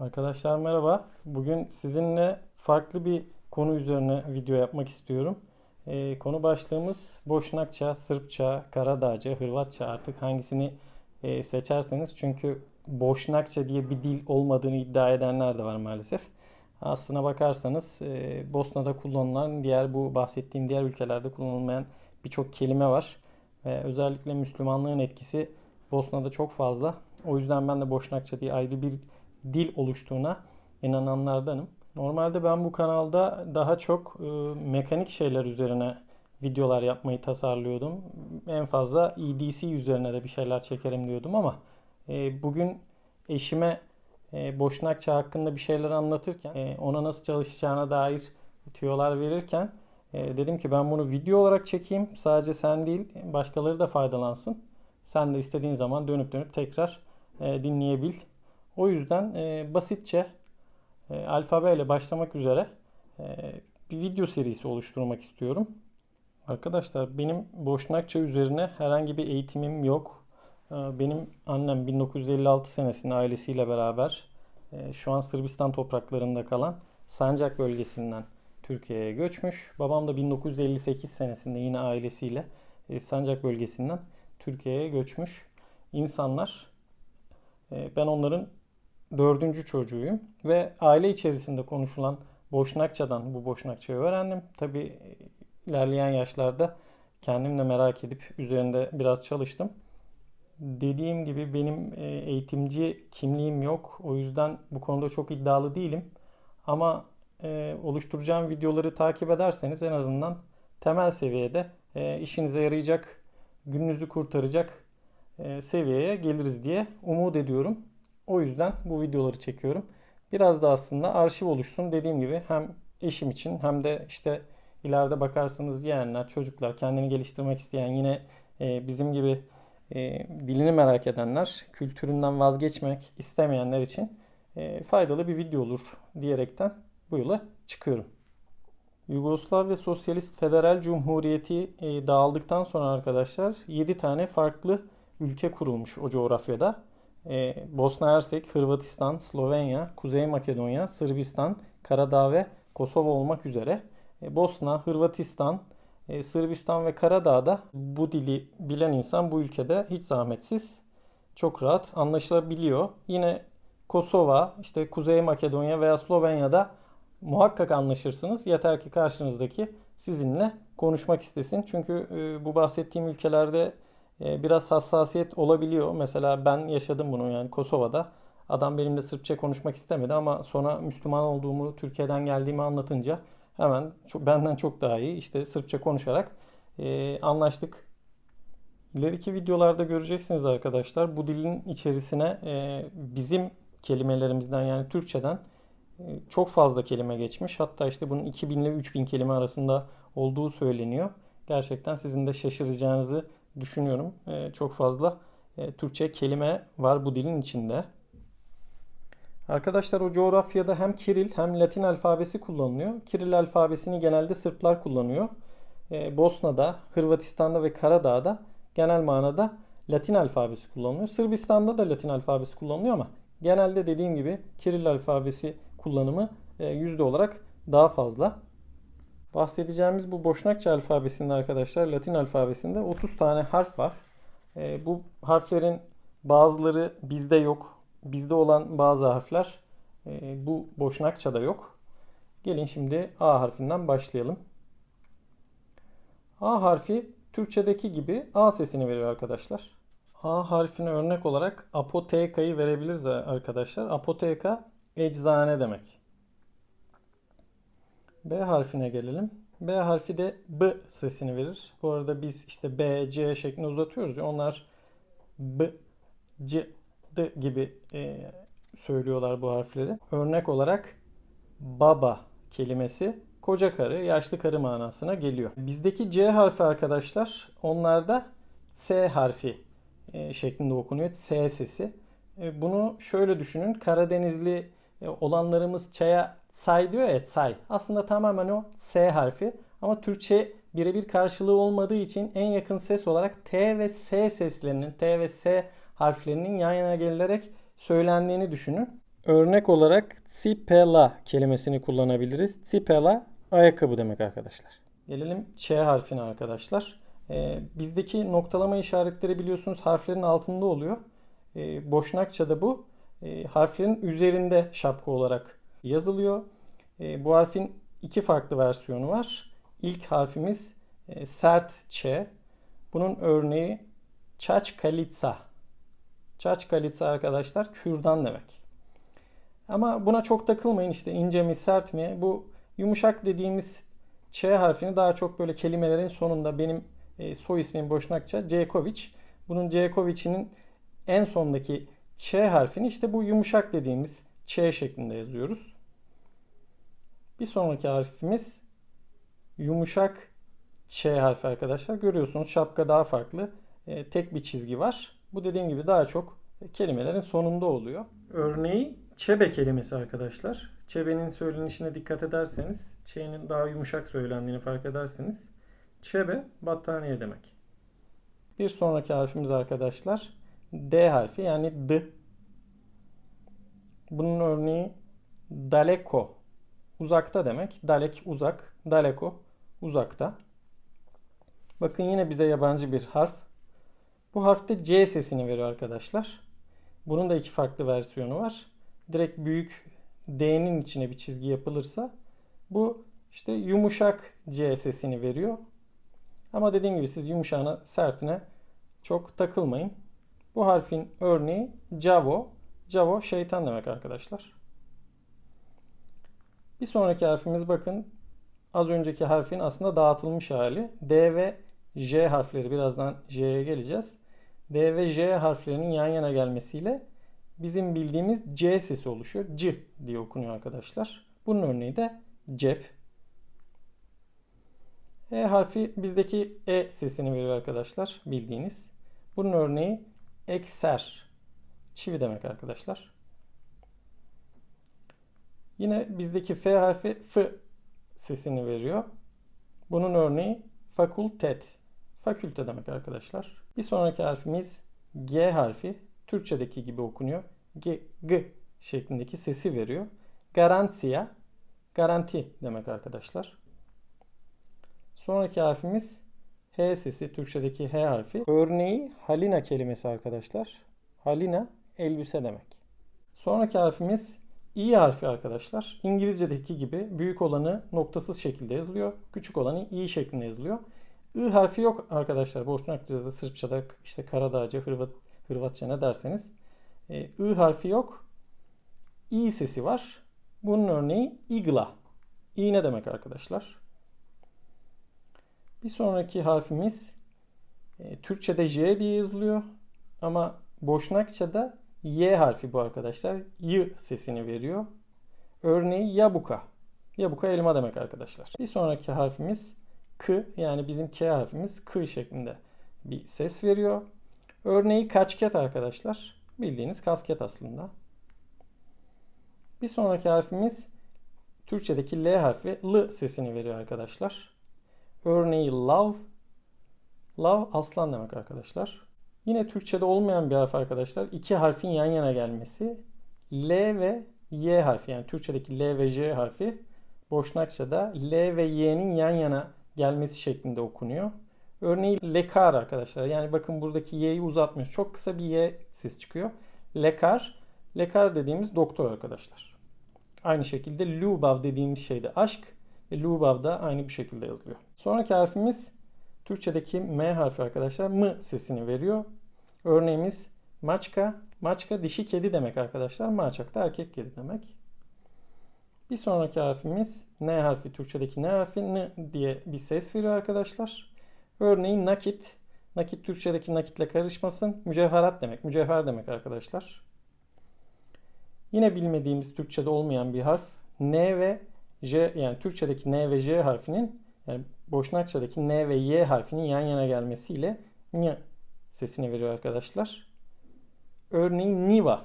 Arkadaşlar merhaba. Bugün sizinle farklı bir konu üzerine video yapmak istiyorum. Ee, konu başlığımız Boşnakça, Sırpça, Karadağca, Hırvatça artık hangisini e, seçerseniz. Çünkü Boşnakça diye bir dil olmadığını iddia edenler de var maalesef. Aslına bakarsanız e, Bosna'da kullanılan diğer bu bahsettiğim diğer ülkelerde kullanılmayan birçok kelime var. Ve özellikle Müslümanlığın etkisi Bosna'da çok fazla. O yüzden ben de Boşnakça diye ayrı bir dil oluştuğuna inananlardanım. Normalde ben bu kanalda daha çok e, mekanik şeyler üzerine videolar yapmayı tasarlıyordum. En fazla EDC üzerine de bir şeyler çekerim diyordum ama e, bugün eşime e, Boşnakça hakkında bir şeyler anlatırken, e, ona nasıl çalışacağına dair tüyolar verirken e, dedim ki ben bunu video olarak çekeyim. Sadece sen değil, başkaları da faydalansın. Sen de istediğin zaman dönüp dönüp tekrar e, dinleyebil. O yüzden e, basitçe e, alfabeyle başlamak üzere e, bir video serisi oluşturmak istiyorum. Arkadaşlar benim Boşnakça üzerine herhangi bir eğitimim yok. E, benim annem 1956 senesinde ailesiyle beraber e, şu an Sırbistan topraklarında kalan Sancak bölgesinden Türkiye'ye göçmüş. Babam da 1958 senesinde yine ailesiyle e, Sancak bölgesinden Türkiye'ye göçmüş insanlar. Ben onların dördüncü çocuğuyum ve aile içerisinde konuşulan Boşnakçadan bu Boşnakçayı öğrendim. Tabi ilerleyen yaşlarda kendim de merak edip üzerinde biraz çalıştım. Dediğim gibi benim e, eğitimci kimliğim yok. O yüzden bu konuda çok iddialı değilim. Ama e, oluşturacağım videoları takip ederseniz en azından temel seviyede e, işinize yarayacak, gününüzü kurtaracak seviyeye geliriz diye umut ediyorum. O yüzden bu videoları çekiyorum. Biraz da aslında arşiv oluşsun dediğim gibi hem eşim için hem de işte ileride bakarsınız yeğenler, çocuklar, kendini geliştirmek isteyen yine e, bizim gibi e, dilini merak edenler, kültüründen vazgeçmek istemeyenler için e, faydalı bir video olur diyerekten bu yola çıkıyorum. Yugoslavya Sosyalist Federal Cumhuriyeti dağıldıktan sonra arkadaşlar 7 tane farklı ülke kurulmuş o coğrafyada e, Bosna Hersek, Hırvatistan, Slovenya, Kuzey Makedonya, Sırbistan, Karadağ ve Kosova olmak üzere e, Bosna, Hırvatistan, e, Sırbistan ve Karadağ'da bu dili bilen insan bu ülkede hiç zahmetsiz çok rahat anlaşılabiliyor. Yine Kosova, işte Kuzey Makedonya veya Slovenya'da muhakkak anlaşırsınız. Yeter ki karşınızdaki sizinle konuşmak istesin. Çünkü e, bu bahsettiğim ülkelerde biraz hassasiyet olabiliyor. Mesela ben yaşadım bunu yani Kosova'da. Adam benimle Sırpça konuşmak istemedi ama sonra Müslüman olduğumu, Türkiye'den geldiğimi anlatınca hemen çok, benden çok daha iyi işte Sırpça konuşarak e, anlaştık. İleriki videolarda göreceksiniz arkadaşlar. Bu dilin içerisine e, bizim kelimelerimizden yani Türkçeden e, çok fazla kelime geçmiş. Hatta işte bunun 2000 ile 3000 kelime arasında olduğu söyleniyor. Gerçekten sizin de şaşıracağınızı düşünüyorum. E, çok fazla e, Türkçe kelime var bu dilin içinde. Arkadaşlar o coğrafyada hem Kiril hem Latin alfabesi kullanılıyor. Kiril alfabesini genelde Sırplar kullanıyor. E, Bosna'da, Hırvatistan'da ve Karadağ'da genel manada Latin alfabesi kullanılıyor. Sırbistan'da da Latin alfabesi kullanılıyor ama genelde dediğim gibi Kiril alfabesi kullanımı e, yüzde olarak daha fazla. Bahsedeceğimiz bu Boşnakça alfabesinde arkadaşlar Latin alfabesinde 30 tane harf var. E, bu harflerin bazıları bizde yok. Bizde olan bazı harfler e, bu Boşnakça'da yok. Gelin şimdi A harfinden başlayalım. A harfi Türkçedeki gibi A sesini veriyor arkadaşlar. A harfine örnek olarak apotekayı verebiliriz arkadaşlar. Apoteka eczane demek. B harfine gelelim. B harfi de B sesini verir. Bu arada biz işte B, C şeklinde uzatıyoruz. Onlar B, C, D gibi e, söylüyorlar bu harfleri. Örnek olarak baba kelimesi koca karı, yaşlı karı manasına geliyor. Bizdeki C harfi arkadaşlar onlarda S harfi e, şeklinde okunuyor. S sesi. E, bunu şöyle düşünün. Karadenizli e, olanlarımız çaya say diyor ya say. Aslında tamamen o S harfi. Ama Türkçe birebir karşılığı olmadığı için en yakın ses olarak T ve S seslerinin, T ve S harflerinin yan yana gelerek söylendiğini düşünün. Örnek olarak tsipela kelimesini kullanabiliriz. Tsipela ayakkabı demek arkadaşlar. Gelelim Ç harfine arkadaşlar. Ee, bizdeki noktalama işaretleri biliyorsunuz harflerin altında oluyor. Ee, Boşnakça'da bu e, harflerin üzerinde şapka olarak yazılıyor. E, bu harfin iki farklı versiyonu var. İlk harfimiz e, sert Ç. Bunun örneği Çaçkalitsa. Çaçkalitsa arkadaşlar kürdan demek. Ama buna çok takılmayın işte ince mi sert mi. Bu yumuşak dediğimiz Ç harfini daha çok böyle kelimelerin sonunda benim e, soy ismim Boşnakça Cekoviç. Bunun Cekoviç'inin en sondaki Ç harfini işte bu yumuşak dediğimiz Ç şeklinde yazıyoruz. Bir sonraki harfimiz yumuşak Ç harfi arkadaşlar. Görüyorsunuz şapka daha farklı. E, tek bir çizgi var. Bu dediğim gibi daha çok kelimelerin sonunda oluyor. Örneği çebe kelimesi arkadaşlar. Çebenin söylenişine dikkat ederseniz, ç'nin daha yumuşak söylendiğini fark ederseniz, çebe battaniye demek. Bir sonraki harfimiz arkadaşlar D harfi yani D. Bunun örneği daleko. Uzakta demek. Dalek uzak. Daleko uzakta. Bakın yine bize yabancı bir harf. Bu harfte C sesini veriyor arkadaşlar. Bunun da iki farklı versiyonu var. Direkt büyük D'nin içine bir çizgi yapılırsa bu işte yumuşak C sesini veriyor. Ama dediğim gibi siz yumuşağına sertine çok takılmayın. Bu harfin örneği Cavo. Cavo şeytan demek arkadaşlar. Bir sonraki harfimiz bakın az önceki harfin aslında dağıtılmış hali. D ve J harfleri birazdan J'ye geleceğiz. D ve J harflerinin yan yana gelmesiyle bizim bildiğimiz C sesi oluşuyor. C diye okunuyor arkadaşlar. Bunun örneği de cep. E harfi bizdeki E sesini veriyor arkadaşlar bildiğiniz. Bunun örneği ekser. Çivi demek arkadaşlar. Yine bizdeki F harfi F sesini veriyor. Bunun örneği fakultet. Fakülte demek arkadaşlar. Bir sonraki harfimiz G harfi. Türkçedeki gibi okunuyor. G, G şeklindeki sesi veriyor. Garantiya. Garanti demek arkadaşlar. Sonraki harfimiz H sesi. Türkçedeki H harfi. Örneği Halina kelimesi arkadaşlar. Halina elbise demek. Sonraki harfimiz İ harfi arkadaşlar. İngilizce'deki gibi büyük olanı noktasız şekilde yazılıyor. Küçük olanı İ şeklinde yazılıyor. I harfi yok arkadaşlar. Boşnakça'da, Sırpça'da, işte Karadağca, Hırvat, Hırvatça ne derseniz. E, I harfi yok. İ sesi var. Bunun örneği igla. İ ne demek arkadaşlar? Bir sonraki harfimiz e, Türkçe'de J diye yazılıyor. Ama Boşnakça'da Y harfi bu arkadaşlar. Y sesini veriyor. Örneği yabuka. Yabuka elma demek arkadaşlar. Bir sonraki harfimiz K yani bizim K harfimiz K şeklinde bir ses veriyor. Örneği kaçket arkadaşlar. Bildiğiniz kasket aslında. Bir sonraki harfimiz Türkçedeki L harfi L sesini veriyor arkadaşlar. Örneği love. Love aslan demek arkadaşlar. Yine Türkçe'de olmayan bir harf arkadaşlar. İki harfin yan yana gelmesi. L ve Y harfi yani Türkçedeki L ve J harfi Boşnakça'da L ve Y'nin yan yana gelmesi şeklinde okunuyor. Örneğin lekar arkadaşlar. Yani bakın buradaki Y'yi uzatmıyoruz. Çok kısa bir Y ses çıkıyor. Lekar. Lekar dediğimiz doktor arkadaşlar. Aynı şekilde Lubav dediğimiz şey de aşk. Lubav da aynı bu şekilde yazılıyor. Sonraki harfimiz Türkçedeki M harfi arkadaşlar M sesini veriyor. Örneğimiz maçka. Maçka dişi kedi demek arkadaşlar. Maçak da erkek kedi demek. Bir sonraki harfimiz N harfi. Türkçedeki N harfi N diye bir ses veriyor arkadaşlar. Örneğin nakit. Nakit Türkçedeki nakitle karışmasın. Mücevherat demek. Mücevher demek arkadaşlar. Yine bilmediğimiz Türkçede olmayan bir harf. N ve J yani Türkçedeki N ve J harfinin yani Boşnakçadaki N ve Y harfinin yan yana gelmesiyle N sesini veriyor arkadaşlar. Örneğin Niva.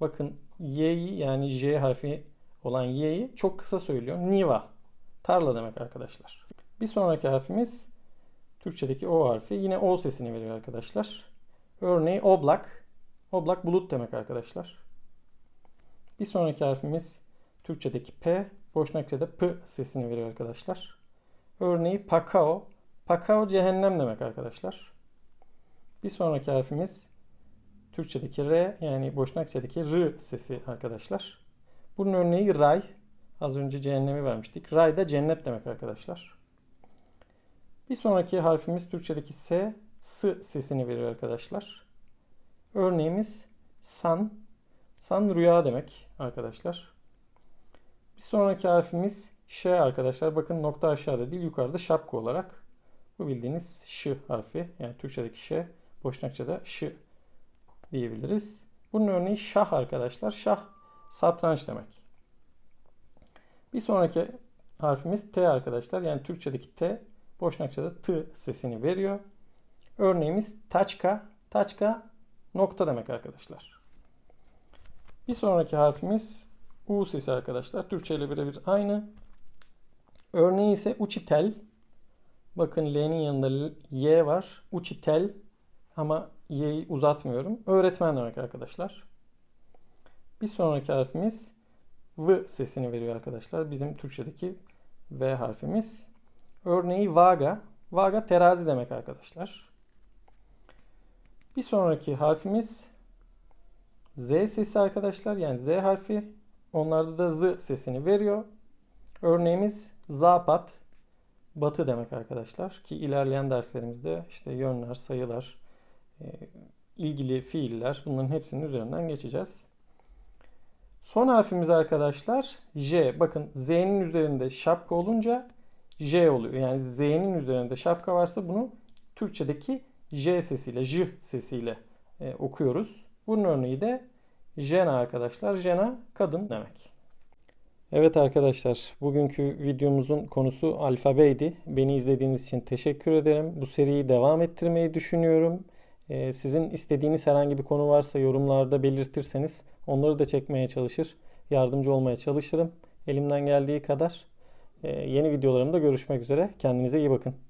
Bakın Y'yi yani J harfi olan Y'yi çok kısa söylüyor. Niva. Tarla demek arkadaşlar. Bir sonraki harfimiz Türkçedeki O harfi. Yine O sesini veriyor arkadaşlar. Örneği oblak. Oblak bulut demek arkadaşlar. Bir sonraki harfimiz Türkçedeki P, Boşnakça'da P sesini veriyor arkadaşlar. Örneği pakao. Pakao cehennem demek arkadaşlar. Bir sonraki harfimiz Türkçedeki R yani Boşnakçadaki R sesi arkadaşlar. Bunun örneği ray. Az önce cehennemi vermiştik. Ray da cennet demek arkadaşlar. Bir sonraki harfimiz Türkçedeki S, S sesini veriyor arkadaşlar. Örneğimiz san. San rüya demek arkadaşlar. Bir sonraki harfimiz Ş arkadaşlar. Bakın nokta aşağıda değil yukarıda şapka olarak. Bu bildiğiniz Ş harfi. Yani Türkçedeki Ş, Boşnakçada Ş diyebiliriz. Bunun örneği şah arkadaşlar. Şah satranç demek. Bir sonraki harfimiz T arkadaşlar. Yani Türkçedeki T, Boşnakçada T sesini veriyor. Örneğimiz taçka. Taçka nokta demek arkadaşlar. Bir sonraki harfimiz U sesi arkadaşlar. Türkçe ile birebir aynı. Örneği ise uçitel. Bakın L'nin yanında Y var. Uçitel ama Y'yi uzatmıyorum. Öğretmen demek arkadaşlar. Bir sonraki harfimiz V sesini veriyor arkadaşlar. Bizim Türkçedeki V harfimiz. Örneği vaga. Vaga terazi demek arkadaşlar. Bir sonraki harfimiz Z sesi arkadaşlar. Yani Z harfi. Onlarda da Z sesini veriyor. Örneğimiz zapat. Batı demek arkadaşlar. Ki ilerleyen derslerimizde işte yönler, sayılar, e, ilgili fiiller bunların hepsinin üzerinden geçeceğiz. Son harfimiz arkadaşlar J. Bakın Z'nin üzerinde şapka olunca J oluyor. Yani Z'nin üzerinde şapka varsa bunu Türkçedeki J sesiyle, J sesiyle e, okuyoruz. Bunun örneği de Jena arkadaşlar. Jena kadın demek. Evet arkadaşlar, bugünkü videomuzun konusu alfabeydi. Beni izlediğiniz için teşekkür ederim. Bu seriyi devam ettirmeyi düşünüyorum. Ee, sizin istediğiniz herhangi bir konu varsa yorumlarda belirtirseniz onları da çekmeye çalışır, yardımcı olmaya çalışırım. Elimden geldiği kadar. Ee, yeni videolarımda görüşmek üzere. Kendinize iyi bakın.